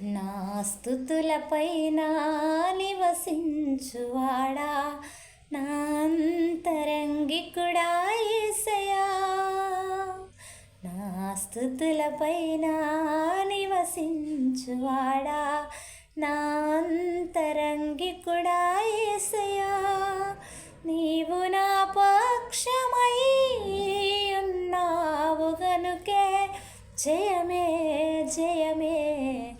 నా స్థుతులపైన నివసించువాడా? నా అంతరంగికుడా యేసయ్యా నా స్థుతులపైన నివసించువాడా? నా అంతరంగికుడా యేసయ్యా నీవు నా పక్షమై ఉన్నావు గనుకే. జయమే జయమే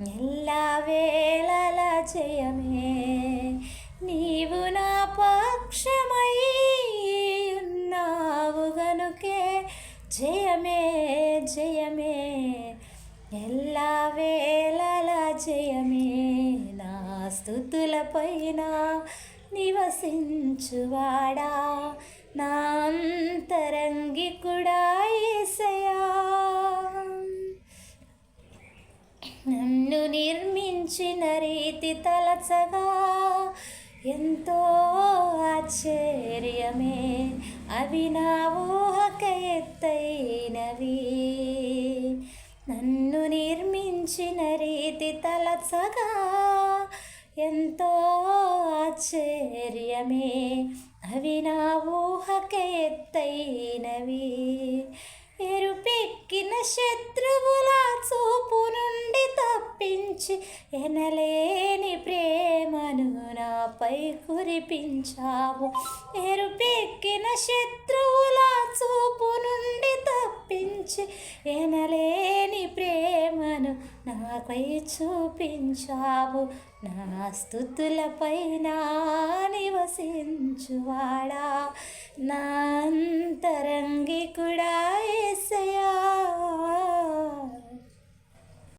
ఎల్లా వేళల జయమే నీవు నా పక్షమై ఉన్నావు గనుకే. జయమే జయమే ఎల్లా వేళల జయమే. నా స్థుతులపైన నివసించువాడా నా అంతరంగికుడా నన్ను నిర్మించిన రీతి తలచగా ఎంతో ఆశ్చర్యమే. అవి నా ఊహక ఎత్తైనవి నన్ను నిర్మించిన రీతి తలచగా ఎంతో ఆశ్చర్యమే. అవి నా ఊహక ఎత్తైనవి ఎరుపెక్కిన శత్రువుల చూపు తప్పించి ఎనలేని ప్రేమను నాపై కురిపించావు. ఎరుపెక్కిన శత్రువుల చూపు నుండి తప్పించి ఎనలేని ప్రేమను నాపై చూపించావు. నా స్థుతులపైన నివసించువాడా. నా అంతరంగికుడా